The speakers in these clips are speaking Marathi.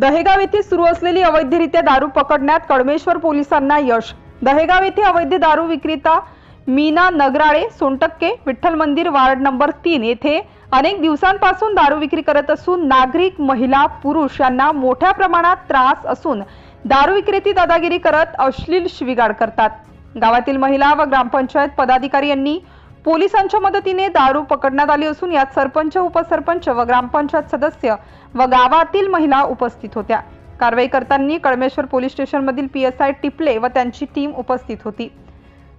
दहेगाव येथे सुरू असलेली अवैधरित्या दारू पकडण्यात कडमेश्वर पोलिसांना यश. दहेगाव येथे अवैध दारू विक्रेता मीना नगराळे सोनटक्के विठ्ठल मंदिर वार्ड नंबर तीन येथे अनेक दिवसांपासून दारू विक्री करत असून नागरिक महिला पुरुष यांना मोठ्या प्रमाणात त्रास असून दारू विक्रेती दादागिरी करत अश्लील शिविगाड करतात. गावातील महिला व ग्रामपंचायत पदाधिकारी यांनी पोलिसांच्या मदतीने दारू पकडण्यात आली असून यात सरपंच उपसरपंच व ग्रामपंचायत सदस्य व गावातील महिला उपस्थित होत्या. कारवाई करताना कळमेश्वर पोलीस स्टेशनमधील पी एस आय टिपले व त्यांची टीम उपस्थित होती.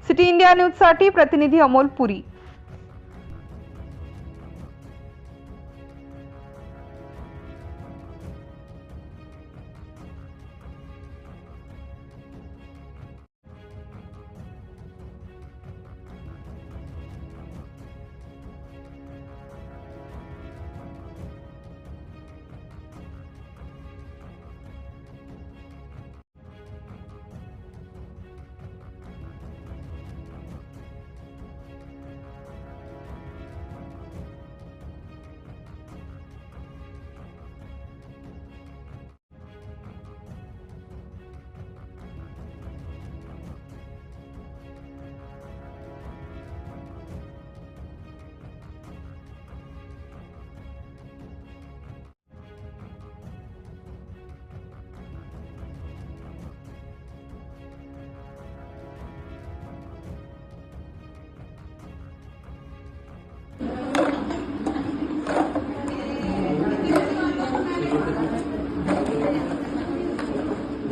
सिटी इंडिया न्यूजसाठी प्रतिनिधी अमोल पुरी.